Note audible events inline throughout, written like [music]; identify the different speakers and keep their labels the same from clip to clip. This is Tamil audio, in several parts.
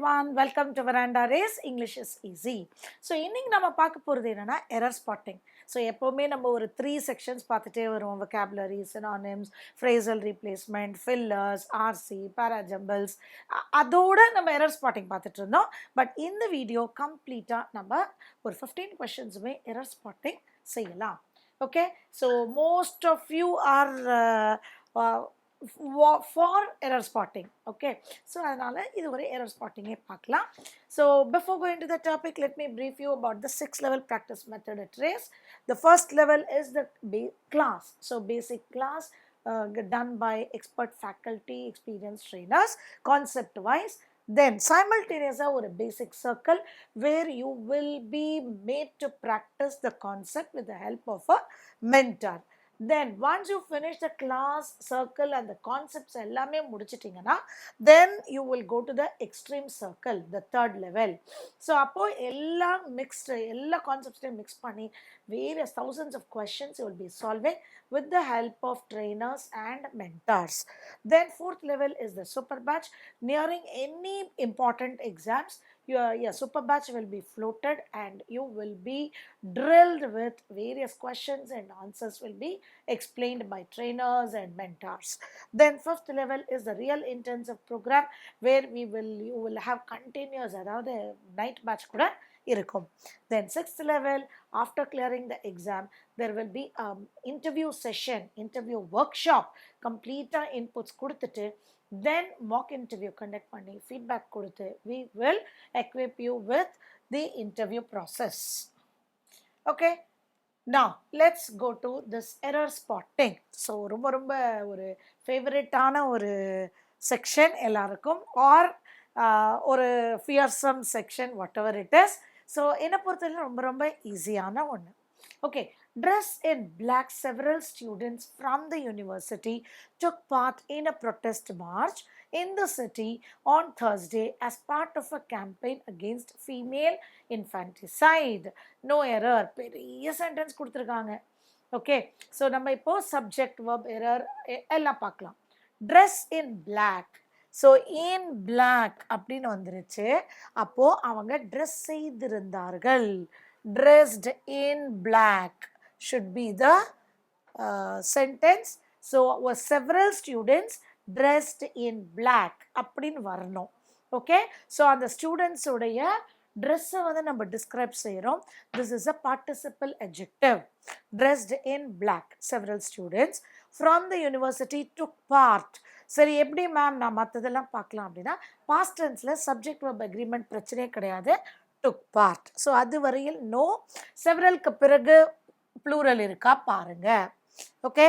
Speaker 1: One welcome to Veranda race English is easy so இன்றைக்கி நம்ம பார்க்க போகிறது என்னென்னா எரர் ஸ்பாட்டிங் ஸோ எப்போவுமே நம்ம ஒரு த்ரீ செக்ஷன்ஸ் பார்த்துட்டே வருவோம். Vocabulary synonyms phrasal replacement fillers RC parajumbles அதோடு நம்ம எரர் ஸ்பாட்டிங் பார்த்துட்டு இருந்தோம். பட் இந்த வீடியோ கம்ப்ளீட்டாக நம்ம ஒரு ஃபிஃப்டீன் கொஷின்ஸுமே எரர் ஸ்பாட்டிங் செய்யலாம். Okay so most of you are for error spotting okay so அதனால் இது ஒரு எரர் ஸ்பாட்டிங்கே பார்க்கலாம் so before going to the topic let me brief you about the six level practice method at race the first level is the ba- class so basic class uh, g- done by expert faculty experienced trainers concept wise then simultaneously ஒரு basic circle where you will be made to practice the concept with the help of a mentor Then once you finish the class circle அந்த கான்செப்ட்ஸ் எல்லாமே முடிச்சிட்டிங்கன்னா then you will go to the extreme circle the third level so அப்போது எல்லாம் மிக்ஸ்டு எல்லா கான்செப்ட்ஸையும் மிக்ஸ் பண்ணி various thousands of questions you will be solving with the help of trainers and mentors. Then fourth level is the super batch. Nearing any important exams your, your super batch will be floated and you will be drilled with various questions and answers will be explained by trainers and mentors. Then fifth level is the real intensive program where we will you will have continuous அதாவது night batch கூட இருக்கும் then sixth level after clearing the exam there will be um, interview session interview workshop கம்ப்ளீட்டாக inputs கொடுத்துட்டு then mock interview conduct பண்ணி ஃபீட்பேக் கொடுத்து we will equip you with the interview process okay நான் let's go to this error spotting so ரொம்ப ரொம்ப ஒரு ஃபேவரட்டான ஒரு செக்ஷன் எல்லாருக்கும் ஆர் ஒரு fearsome section whatever it is so என்னை பொறுத்தவரைக்கும் ரொம்ப ரொம்ப ஈஸியான ஒன்று okay dress in black several students from the university took part in a protest march in the city on thursday as part of a campaign against female infanticide no error பெரிய சென்டென்ஸ் கொடுத்துருக்காங்க ஓகே ஸோ நம்ம இப்போ சப்ஜெக்ட் verb எரர் எல்லாம் பார்க்கலாம் dress in black so in black அப்படின்னு வந்துருச்சு அப்போது அவங்க ட்ரெஸ் செய்திருந்தார்கள் dressed in black should be the uh, sentence. So were several students dressed in black அப்படின்னு வரணும். ஓகே ஸோ அந்த ஸ்டூடெண்ட்ஸுடைய ட்ரெஸ்ஸை வந்து நம்ம டிஸ்கிரைப் செய்கிறோம் this is a participle adjective. Dressed in black several students from the university took part. சரி எப்படி மேம் நான் மற்றதெல்லாம் பார்க்கலாம் அப்படின்னா பாஸ்ட் டென்ஸில் சப்ஜெக்ட் வெப் அக்ரிமெண்ட் பிரச்சனையே கிடையாது. டுக் பார்ட் ஸோ அது வரையில் நோ செவரலுக்கு பிறகு ப்ளூரல் இருக்கா? பாருங்க. Okay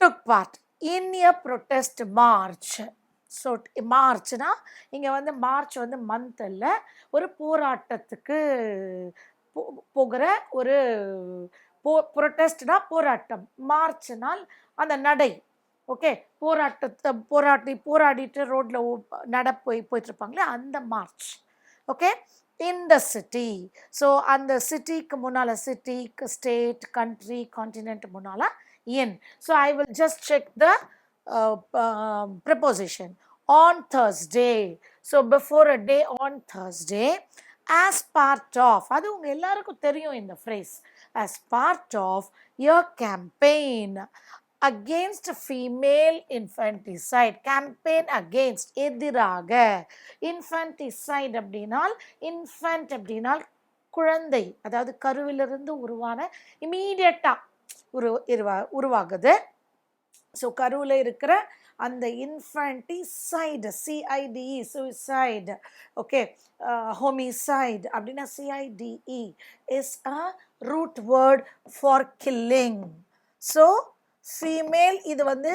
Speaker 1: took part in a protest march so மார்ச்னா இங்கே வந்து மார்ச் வந்து மந்த் இல்லை ஒரு போராட்டத்துக்கு போ- போகிற ஒரு போ ப்ரொட்டஸ்ட்னா போராட்டம். மார்ச்னால் அந்த நடை. ஓகே போராட்டத்தை போராட்டி போராடிட்டு ரோட்டில் நட போய் போயிட்டுருப்பாங்களே அந்த march okay in the city so அந்த சிட்டிக்கு முன்னால் சிட்டிக்கு ஸ்டேட் கண்ட்ரி கான்டினென்ட் முன்னால் in so I will just check the preposition on Thursday. So before a day on Thursday as part of அது உங்கள் எல்லாருக்கும் தெரியும் இந்த phrase as part of your campaign. Against female infanticide campaign against எதிராக. இன்ஃபன்டிசைட் அப்படின்னால் இன்ஃபன்ட் அப்படின்னால் குழந்தை அதாவது கருவிலிருந்து உருவான இமீடியட்டாக உரு உருவா உருவாகுது. ஸோ கருவில் இருக்கிற அந்த infanticide C I D E suicide okay homicide அப்படின்னா CIDE is a root word for killing so female இது வந்து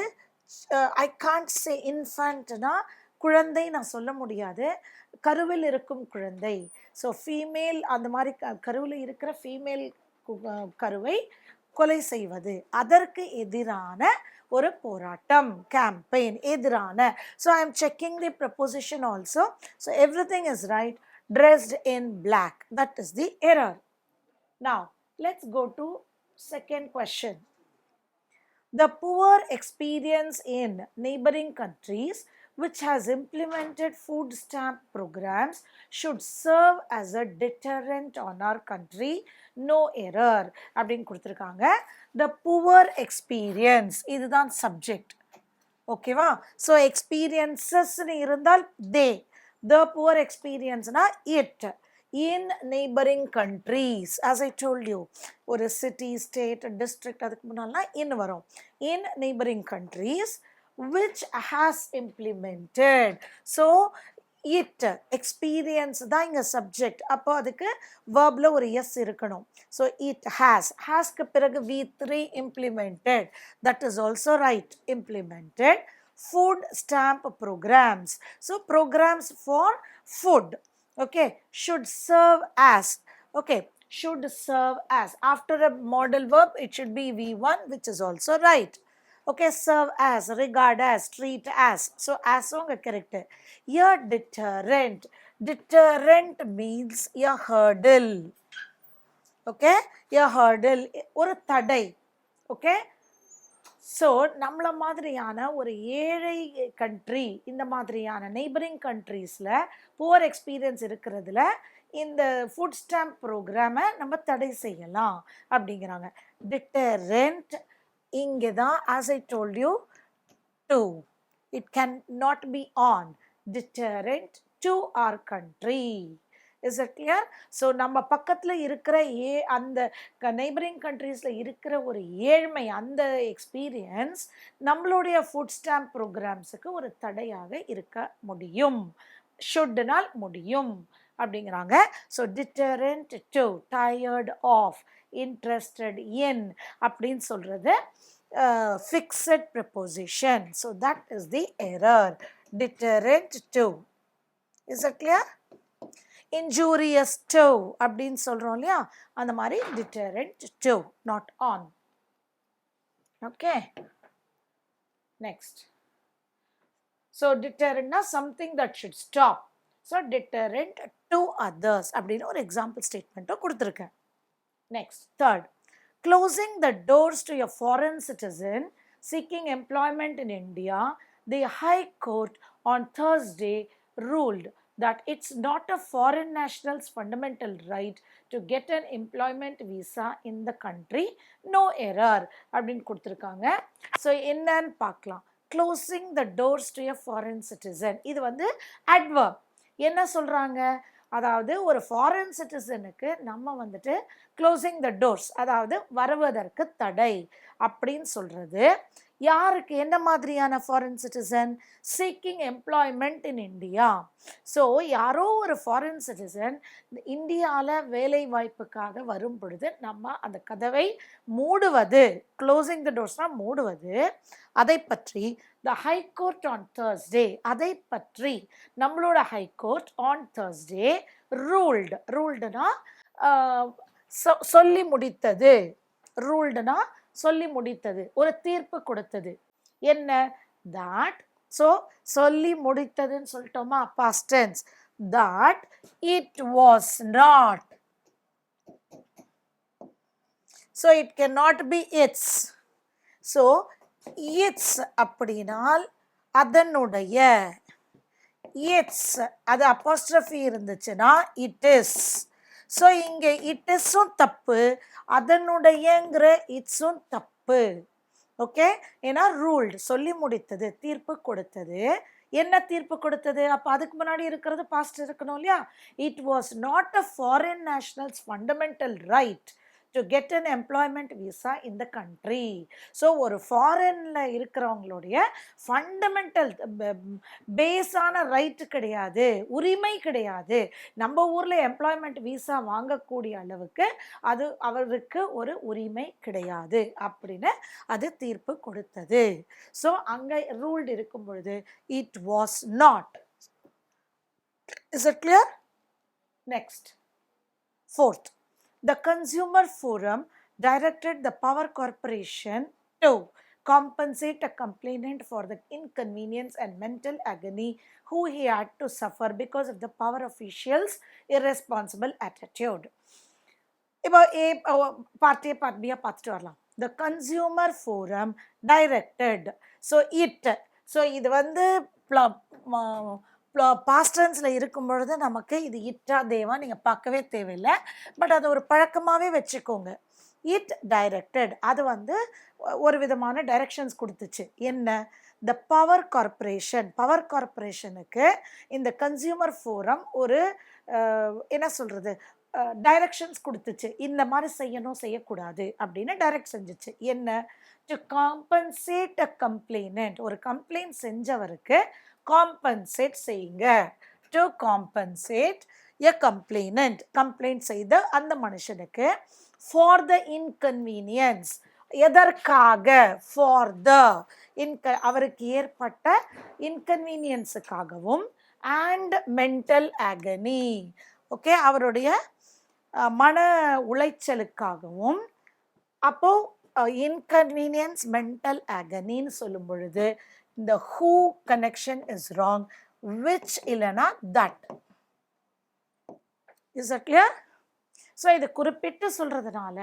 Speaker 1: ஐ காண்ட் சே இன்ஃபண்ட்னா குழந்தை நான் சொல்ல முடியாது. கருவில் இருக்கும் குழந்தை. ஸோ ஃபீமேல் அந்த மாதிரி க கருவில் இருக்கிற ஃபீமேல் கருவை கொலை செய்வது. அதற்கு எதிரான ஒரு போராட்டம் கேம்பெயின் எதிரான. So I am checking the preposition also so everything is right dressed in black that is the error நா let's go to second question The poor experience in neighboring countries which has implemented food stamp programs should serve as a deterrent on our country no error அப்படின்னு கொடுத்துருக்காங்க the poor experience இதுதான் சப்ஜெக்ட் ஓகேவா ஸோ எக்ஸ்பீரியன்சஸ்னு இருந்தால் they the poor எக்ஸ்பீரியன்ஸ்னா it in neighbouring countries as I told you ஒரு சிட்டி ஸ்டேட் டிஸ்ட்ரிக்ட் அதுக்கு முன்னாலாம் இன் வரும். In neighbouring countries which has implemented so it experience தான் இங்கே சப்ஜெக்ட் அப்போ அதுக்கு வேர்பில் ஒரு எஸ் இருக்கணும். ஸோ இட் ஹேஸ் ஹேஸ்க்கு பிறகு V three implemented that is also right implemented food stamp programs so programs for food okay, should serve as, okay, should serve as. After a modal verb, it should be V1, which is also right. Okay, serve as, regard as, treat as. So, as long a character. your deterrent. Deterrent means a hurdle. Okay, a hurdle, or a தடை. Okay, ஸோ நம்மளை மாதிரியான ஒரு ஏழை கண்ட்ரி இந்த மாதிரியான நெய்பரிங் கண்ட்ரீஸில் புவர் எக்ஸ்பீரியன்ஸ் இருக்கிறதுல இந்த ஃபுட் ஸ்டாம்ப் ப்ரோக்ராமை நம்ம தடை செய்யலாம் அப்படிங்கிறாங்க. டிட்டரண்ட் இங்கே தான் as I told you to it can not be an deterrent to our country is it clear so நம்ம பக்கத்தில் இருக்கிற ஏ அந்த நெய்பரிங் கண்ட்ரீஸில் இருக்கிற ஒரு ஏழ்மை அந்த எக்ஸ்பீரியன்ஸ் நம்மளுடைய ஃபுட் ஸ்டாம்ப் ப்ரோக்ராம்ஸுக்கு ஒரு தடையாக இருக்க முடியும். ஷுட்னால் முடியும் அப்படிங்கிறாங்க. So deterrent to tired of interested in அப்படின்னு சொல்கிறது fixed preposition so that is the error deterrent to is it clear injurious to அப்படின்னு சொல்கிறோம் இல்லையா? அந்த மாதிரி deterrent to not on okay next so டிட்டரண்ட்னா something that should stop so deterrent to others அப்படின்னு ஒரு எக்ஸாம்பிள் ஸ்டேட்மெண்ட்டை கொடுத்துருக்கேன். Next third closing the doors to a foreign citizen seeking employment in India, the High Court on Thursday ruled that it's not a foreign national's fundamental right to get an employment visa in the country. No error அப்படின்னு கொடுத்துருக்காங்க. ஸோ என்னன்னு பார்க்கலாம். Closing the doors to a foreign citizen இது வந்து அட்வர்ப் என்ன சொல்கிறாங்க அதாவது ஒரு ஃபாரின் சிட்டிசனுக்கு நம்ம வந்துட்டு க்ளோசிங் த டோர்ஸ் அதாவது வருவதற்கு தடை அப்படின்னு சொல்கிறது யாருக்கு? என்ன மாதிரியான foreign citizen seeking employment in India so யாரோ ஒரு ஃபாரின் சிட்டிசன் இந்தியாவில் வேலை வாய்ப்புக்காக வரும் பொழுது நம்ம அந்த கதவை மூடுவது க்ளோசிங் த டோர்ஸ்னால் மூடுவது அதை பற்றி த ஹைகோர்ட் ஆன் தேர்ஸ்டே அதை பற்றி நம்மளோட high court on Thursday ruled ரூல்டுனா சொல்லி முடித்தது. ரூல்டுனா சொல்லி முடித்தது ஒரு தீர்ப்பு கொடுத்தது. என்ன? தாட் ஸோ சொல்லி முடித்ததுன்னு சொல்லிட்டோமா? Past tense thought it was not so it can not be it's so it's அப்படின்னால் அதனுடைய. இட்ஸ் அது அப்போஸ்ட்ரஃபி இருந்துச்சுன்னா இட் இஸ் ஸோ இங்கே இட் இஸும் தப்பு. அதனுடையங்கிற இட்ஸும் தப்பு. ஓகே ஏன்னா ரூல்டு சொல்லி முடித்தது தீர்ப்பு கொடுத்தது. என்ன தீர்ப்பு கொடுத்தது? அப்போ அதுக்கு முன்னாடி இருக்கிறது பாஸ்ட் இருக்கணும் இல்லையா? It was not a foreign nationals fundamental right to get an employment visa in the country so ஒரு ஃபாரினில் இருக்கிறவங்களுடைய ஃபண்டமெண்டல் பேஸான ரைட்டு கிடையாது உரிமை கிடையாது. நம்ம ஊரில் எம்ப்ளாய்மெண்ட் விசா வாங்கக்கூடிய அளவுக்கு அது அவருக்கு ஒரு உரிமை கிடையாது அப்படின்னு அது தீர்ப்பு கொடுத்தது. ஸோ அங்கே ரூல்டு இருக்கும் பொழுது it was not is it clear next fourth the Consumer Forum directed the Power Corporation to compensate a complainant for the inconvenience and mental agony who he had to suffer because of the power officials' irresponsible attitude. இப்போ ஏ பார்ட் ஏ பார்ட் பியாக பார்த்துட்டு வரலாம் the consumer forum directed so it so இது வந்து பாஸ்டன்ஸில் இருக்கும் பொழுது நமக்கு இது இட்டா தேவா நீங்கள் பார்க்கவே தேவையில்லை. பட் அது ஒரு பழக்கமாகவே வச்சுக்கோங்க. இட் டைரக்டட் அது வந்து ஒரு விதமான டைரக்ஷன்ஸ் கொடுத்துச்சு. என்ன? த பவர் கார்ப்பரேஷன் பவர் கார்ப்பரேஷனுக்கு இந்த கன்சியூமர் ஃபோரம் ஒரு என்ன சொல்கிறது டைரக்ஷன்ஸ் கொடுத்துச்சு. இந்த மாதிரி செய்யணும் செய்யக்கூடாது அப்படின்னு டைரக்ட் செஞ்சுச்சு. என்ன? டு காம்பன்சேட் அ கம்ப்ளைனண்ட் ஒரு கம்ப்ளைண்ட் செஞ்சவருக்கு காம்பன்சேட் செய்யுங்க. To compensate a complainant complaint செய்த அந்த மனுஷனுக்கு ஃபார் த இன்கன்வீனியன்ஸ் எதற்காக? ஃபார் த இன்க அவருக்கு ஏற்பட்ட இன்கன்வீனியன்ஸுக்காகவும் அண்ட் மென்டல் ஆகனி ஓகே அவருடைய மன உளைச்சலுக்காகவும் அப்போது இன்கன்வீனியன்ஸ் மென்டல் ஆகனின்னு சொல்லும் பொழுது இந்த who connection is wrong which இல்லைன்னா that is at clear so இதை குறிப்பிட்டு சொல்கிறதுனால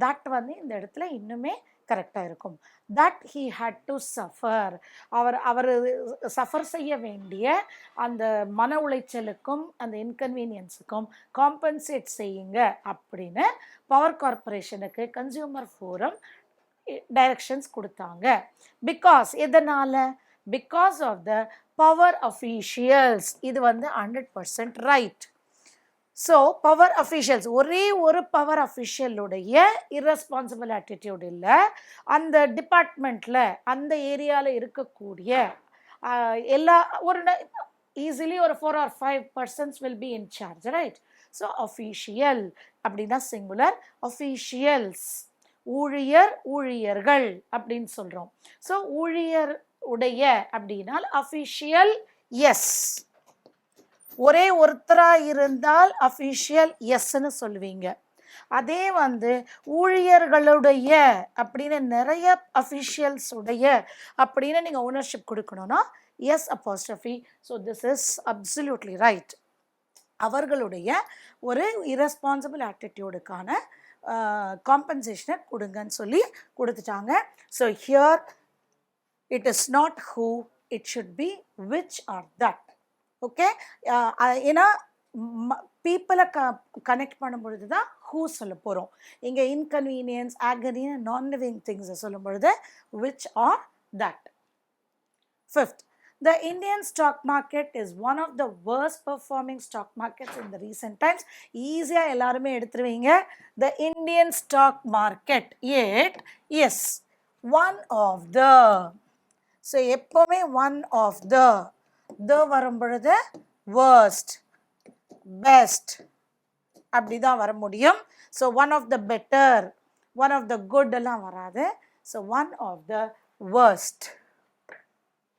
Speaker 1: தட் வந்து இந்த இடத்துல இன்னுமே கரெக்டாக இருக்கும். That he had to suffer அவர் அவர் சஃபர் செய்ய வேண்டிய அந்த மன உளைச்சலுக்கும் அந்த இன்கன்வீனியன்ஸுக்கும் காம்பன்சேட் செய்யுங்க அப்படின்னு பவர் கார்ப்பரேஷனுக்கு கன்சியூமர் ஃபோரம் டைரக்ஷன்ஸ் கொடுத்தாங்க. பிகாஸ் எதனால்? Because of the power officials இது வந்து hundred percent right so power officials ஒரே ஒரு பவர் அஃபிஷியலுடைய இரஸ்பான்சிபிள் ஆட்டிடியூட் இல்லை. அந்த டிபார்ட்மெண்ட்டில் அந்த ஏரியாவில் இருக்கக்கூடிய எல்லா ஒரு ஈஸிலி ஒரு four or five persons will be in charge right so official அப்படின்னா சிங்குலர் அஃபீஷியல்ஸ் ஊழியர் ஊழியர்கள் அப்படின்னு சொல்கிறோம் ஸோ ஊழியர் உடைய அப்படின்னால் அஃபிஷியல் எஸ் ஒரே ஒருத்தராக இருந்தால் அஃபிஷியல் எஸ்ன்னு சொல்லுவீங்க. அதே வந்து ஊழியர்களுடைய அப்படின்னு நிறைய அஃபிஷியல்ஸ் உடைய அப்படின்னு நீங்கள் ஓனர்ஷிப் கொடுக்கணும்னா S apostrophe so this is absolutely right அவர்களுடைய ஒரு இரஸ்பான்சிபிள் ஆட்டிடியூடுக்கான காம்பன்சேஷனை கொடுங்கன்னு சொல்லி கொடுத்துட்டாங்க. So here it is not who it should be which are that okay ஏன்னா பீப்புளை க கனெக்ட் பண்ணும் பொழுது தான் ஹூ சொல்ல போகிறோம் இங்கே இன்கன்வீனியன்ஸ் ஆகரின்னு நான் லிவிங் திங்ஸை சொல்லும் பொழுது which are that fifth The Indian stock market is one of the worst performing stock markets in the recent times. ஈஸியாக எல்லாருமே எடுத்துருவீங்க. The Indian stock market add is one of the so எப்போவுமே ஒன் ஆஃப் த த வரும் பொழுது வேர்ஸ்ட் பெஸ்ட் அப்படி தான் வர முடியும். So one of the better one of the good எல்லாம் வராது. So one of the worst.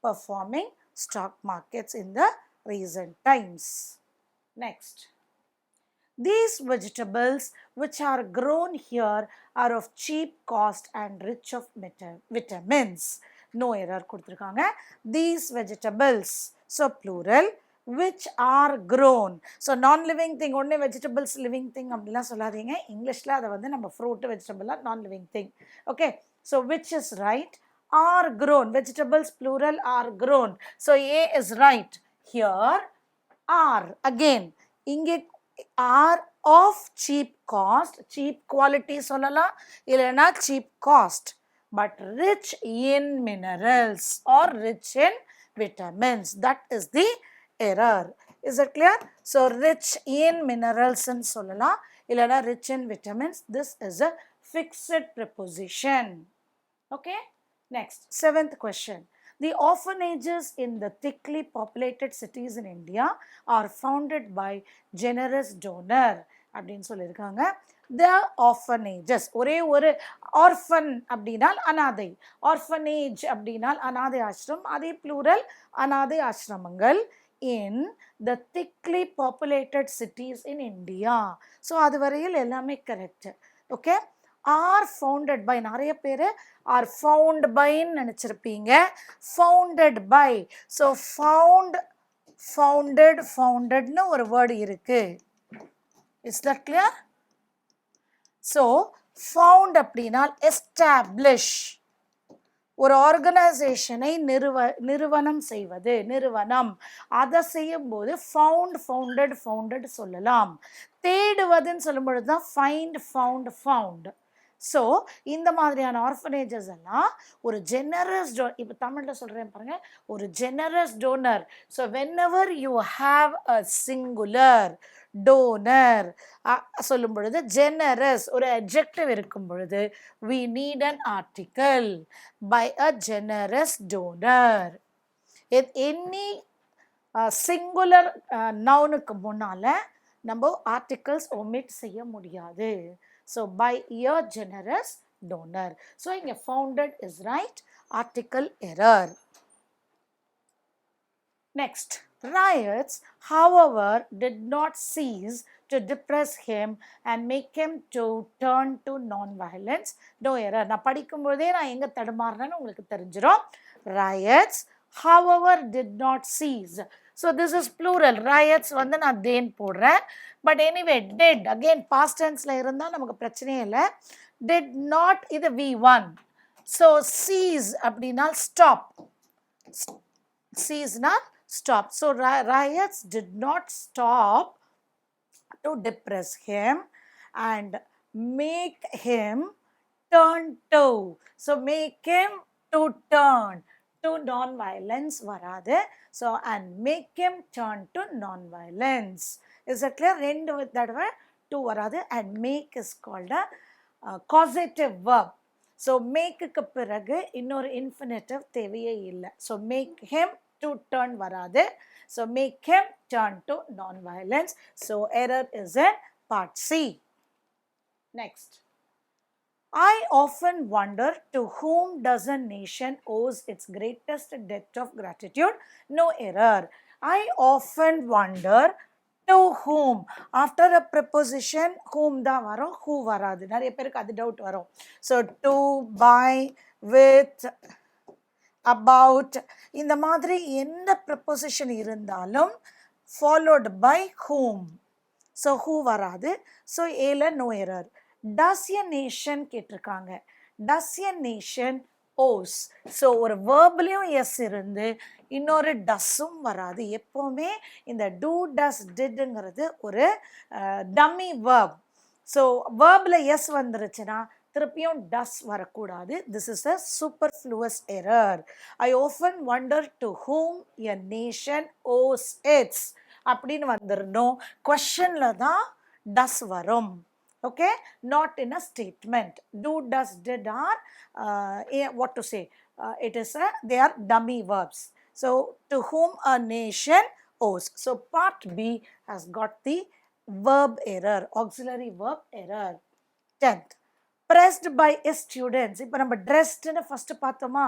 Speaker 1: Performing stock markets in the recent times. Next. These vegetables which are grown here are of cheap cost and rich of vitamins. No error கொடுத்துருக்காங்க these vegetables so plural which are grown so non living thing ஒன்று vegetables living thing அப்படிலாம் சொல்லாதீங்க இங்கிலீஷில் அதை வந்து நம்ம fruit வெஜிடபிளாக non living thing okay so which is right are grown. Vegetables plural are grown. So A is right. Here are again. Inge are of cheap cost. Cheap quality solala ilana cheap cost. But rich in minerals or rich in vitamins. That is the error. Is it clear? So rich in minerals and solala ilana rich in vitamins. This is a fixed preposition. Okay. Next. Seventh question. The orphanages in the thickly populated cities in India are founded by generous donor அப்படின்னு சொல்லியிருக்காங்க. த ஆர்ஃபனேஜஸ் ஒரே ஒரு ஆர்ஃபன் அப்படின்னால் அனாதை. ஆர்ஃபனேஜ் அப்படின்னால் அனாதை ஆசிரமம் அதே ப்ளூரல் அனாதை ஆசிரமங்கள் in the thickly populated cities in India so அது வரையில் எல்லாமே correct okay are founded by நிறைய பேர் ஆர் ஃபவுண்ட் பைன்னு நினச்சிருப்பீங்க. Founded by so found founded ஃபவுண்டட்னு ஒரு வேர்டு இருக்குது it's that clear so found அப்படின்னா எஸ்டாப்ளிஷ் ஒரு ஆர்கனைசேஷனை நிறுவ நிறுவனம் செய்வது நிறுவனம். அதை செய்யும்போது ஃபவுண்ட் ஃபவுண்டட் ஃபவுண்டட் சொல்லலாம். தேடுவதுன்னு சொல்லும் பொழுது தான் ஃபைண்ட் ஃபவுண்ட் ஃபவுண்ட் ஸோ இந்த மாதிரியான ஆர்ஃபனேஜஸ் எல்லாம் ஒரு ஜெனரஸ் டோ இப்போ தமிழில் சொல்கிறேன் பாருங்க. ஒரு generous donor so whenever you have a singular donor சொல்லும் பொழுது ஜெனரஸ் ஒரு அப்ஜெக்டிவ் இருக்கும் பொழுது we need an article by a generous donor any singular நவுனுக்கு முன்னால் நம்ம ஆர்டிக்கல்ஸ் ஒமிட் செய்ய முடியாது. So by year generous donor so இங்கே founded is right article error next riots, however, did not cease to depress him and make him to turn to non-violence. No error. நான் படிக்கும்போதே நான் எங்கே தடுமாறுறேன்னு உங்களுக்கு தெரிஞ்சிடும் riots, however, did not cease. so this is plural riots வந்து நான் தேன் போடுறேன். But anyway did again past டென்ஸில் இருந்தால் நமக்கு பிரச்சனையே இல்லை. டெட் நாட் இது வி ஒன் ஸோ சீஸ் அப்படின்னா stop சீஸ்னா stop so ri- did not stop to depress him him make him him to so make him to turn to non violence வராது. So and make them turn to non violence is it clear ரெண்டு தடவை டூ வராது. And make is called a causative verb so மேக்குக்கு பிறகு இன்னொரு இன்ஃபினிட்டிவ் தேவையே இல்லை. So make him to turn வராது. So make him turn to non violence so error is a part C next I often wonder to whom does a nation owes its greatest debt of gratitude? No error. I often wonder to whom after a preposition whom da varo, who varadu. நிறைய பேருக்கு அது டவுட் வரும் so to by with about இந்த மாதிரி எந்த ப்ரப்போசிஷன் இருந்தாலும் followed by whom so who வராது ஸோ ஏல no error does a nation கேட்டிருக்காங்க. Does a nation owes so ஒரு வேர்ப்லேயும் எஸ் இருந்து இன்னொரு டஸ்ஸும் வராது. எப்போவுமே இந்த டூ டஸ் டிட்டுங்கிறது ஒரு டம்மி வேர்ப் ஸோ வேர்பில் எஸ் வந்துருச்சுன்னா திருப்பியும் டஸ் வரக்கூடாது. This is a superfluous error I often wonder to whom a nation owes it's அப்படின்னு வந்துடணும் கொஷனில் தான் டஸ் வரும். Okay not in a statement do does uh, eh, what what to say it is a they are dummy verbs. So to whom a nation owes. So part B has got the verb error auxiliary verb error. 10th pressed by a students இப்போ நம்ம ட்ரெஸ்டுன்னு ஃபஸ்ட்டு பார்த்தோமா?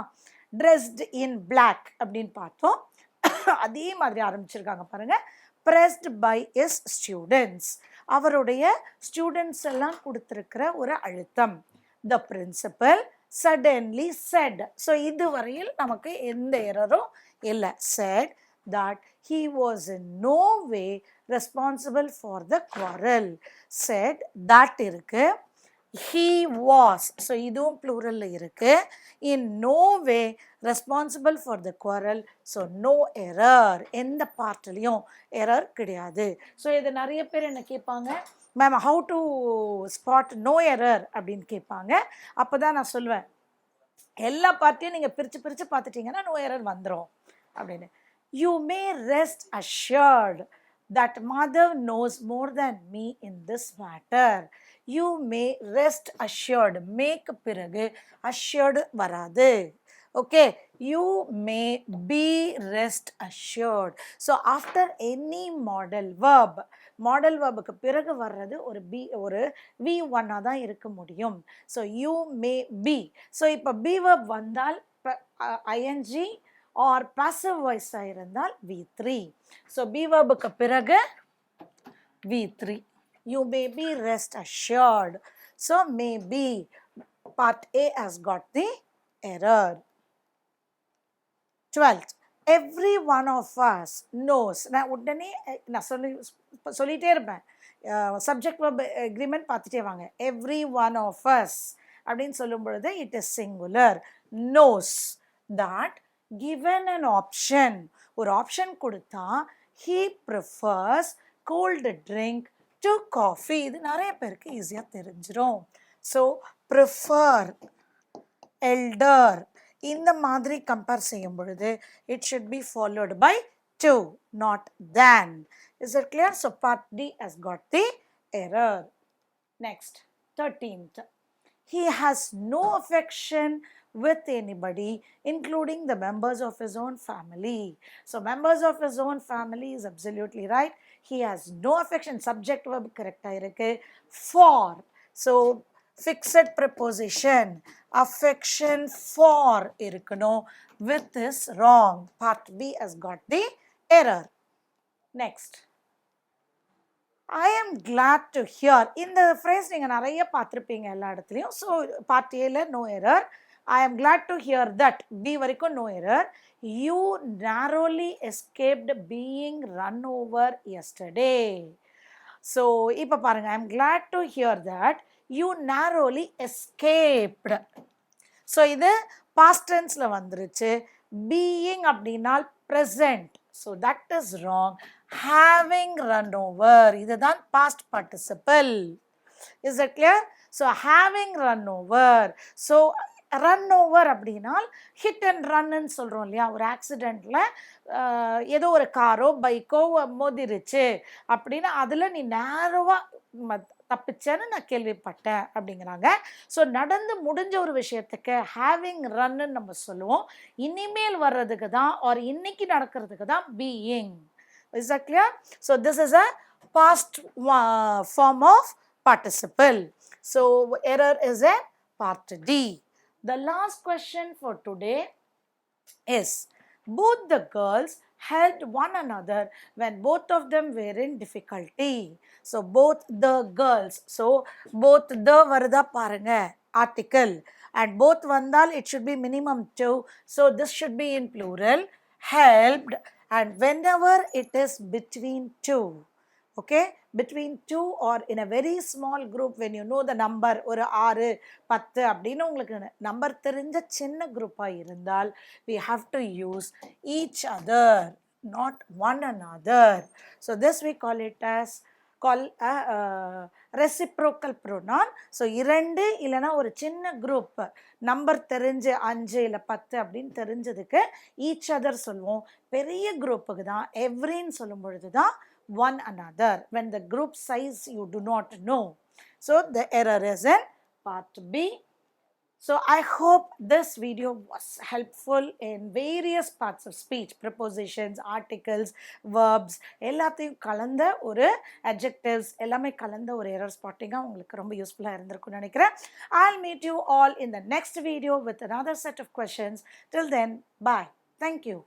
Speaker 1: ட்ரெஸ்ட் இன் பிளாக் அப்படின்னு பார்த்தோம். [coughs] அதே மாதிரி ஆரம்பிச்சிருக்காங்க பாருங்க. Pressed by his ஸ்டூடெண்ட்ஸ் அவருடைய ஸ்டூடெண்ட்ஸ் எல்லாம் கொடுத்துருக்கிற ஒரு அழுத்தம். The principal suddenly said so இதுவரையில் நமக்கு எந்த எரரும் இல்லை. Said that he was in no way responsible for the quarrel. Said that இருக்கு. ஹீ வாஸ் ஸோ இதுவும் ப்ளூரலில் இருக்குது in no way responsible for the quarrel so no error எந்த பார்ட்லேயும் எரர் கிடையாது. ஸோ இதை நிறைய பேர் என்ன கேட்பாங்க? Ma'am how to spot no error அப்படின்னு கேட்பாங்க. அப்போ தான் நான் சொல்லுவேன். எல்லா பார்ட்டியும் நீங்கள் பிரித்து பிரித்து பார்த்துட்டிங்கன்னா நோ எரர் வந்துடும் அப்படின்னு. You may rest assured that Madhav knows more than me in this matter you may rest assured மேக்கு பிறகு அஷ்யர்டு வராது. Okay you may be rest assured so after any modal verb modal வேர்புக்கு பிறகு வர்றது ஒரு பி ஒரு வி ஒன்னாக தான் இருக்க முடியும். So you may be so இப்போ பி வேர்ப் வந்தால் ஐஎன்ஜி ஆர் பாசிவ் வாய்ஸாக இருந்தால் வி த்ரீ ஸோ பி வேர்புக்கு பிறகு V three you may be rest assured. So may be part A has got the error twelfth every one of us knows நான் உடனே நான் சொல்லி சொல்லிகிட்டே இருப்பேன். சப்ஜெக்ட் verb அக்ரிமெண்ட் பார்த்துட்டே வாங்க. எவ்ரி ஒன் ஆஃப் அஸ் அப்படின்னு சொல்லும் பொழுது it is singular knows that given an option ஒரு ஆப்ஷன் கொடுத்தா he prefers cold drink to coffee இது நிறைய பேருக்கு ஈஸியாக தெரிஞ்சிடும் ஸோ ப்ரிஃபர் எல்டர் இந்த மாதிரி கம்பேர் செய்யும் பொழுது it should be followed by to not than is it clear so part D has got the error next thirteenth he has no affection with anybody, including the members of his own family. So, members of his own family is absolutely right. He has no affection. Subject verb correct ஆயிருக்கு. For. So, fixed preposition. Affection for இருக்கணும். With is wrong. Part B has got the error. Next. I am glad to hear இந்த ஃப்ரேஸ் நீங்கள் நிறைய பார்த்துருப்பீங்க எல்லா இடத்துலையும் ஸோ பார்ட் ஏல no error I am glad to hear that B வரைக்கும் no error you narrowly escaped being run over yesterday so இப்போ பாருங்க. I am glad to hear that you narrowly escaped so இது பாஸ்டன்ஸில் வந்துருச்சு. பீயிங் அப்படின்னால் present so that is wrong having run over இதுதான் past participle is it clear so having run over so run over அப்படின்னால் ஹிட் அண்ட் ரன்னு சொல்கிறோம் இல்லையா? ஒரு ஆக்சிடெண்ட்டில் ஏதோ ஒரு காரோ பைக்கோ மோதிருச்சு அப்படின்னா அதில் நீ நேரவாக தப்பிச்சேன்னு நான் கேள்விப்பட்டேன் அப்படிங்கிறாங்க. ஸோ நடந்து முடிஞ்ச ஒரு விஷயத்துக்கு ஹேவிங் ரன்னு நம்ம சொல்லுவோம். இனிமேல் வர்றதுக்கு தான் ஒரு இன்னைக்கு நடக்கிறதுக்கு தான் being is a clear so this is a past form of participle so error is a part D The last question for today is both the girls helped one another when both of them were in difficulty. So both the girls. So both the varada paranga article and both vandal it should be minimum two. So this should be in plural. Helped and whenever it is between two okay between two or in a very small group when you know the number ஒரு ஆறு பத்து அப்படின்னு உங்களுக்கு நம்பர் தெரிஞ்ச சின்ன குரூப்பாக இருந்தால் we have to use each other not one another so this we call it as call reciprocal pronoun so இரண்டு இல்லைனா ஒரு சின்ன குரூப் நம்பர் தெரிஞ்சு அஞ்சு இல்லை பத்து அப்படின்னு தெரிஞ்சதுக்கு ஈச் அதர் சொல்லுவோம் பெரிய குரூப்புக்கு தான் எவ்ரின்னு சொல்லும் பொழுது தான் one another when the group size you do not know so the error is in part b so i hope this video was helpful in various parts of speech prepositions articles verbs எல்லாத்தையும் கலந்த ஒரு adjectives எல்லாமே கலந்த ஒரு error ஸ்பாட்டிங்காக உங்களுக்கு ரொம்ப யூஸ்ஃபுல்லாக இருந்திருக்கும்னு நினைக்கிறேன் I'll meet you all in the next video with another set of questions till then bye thank you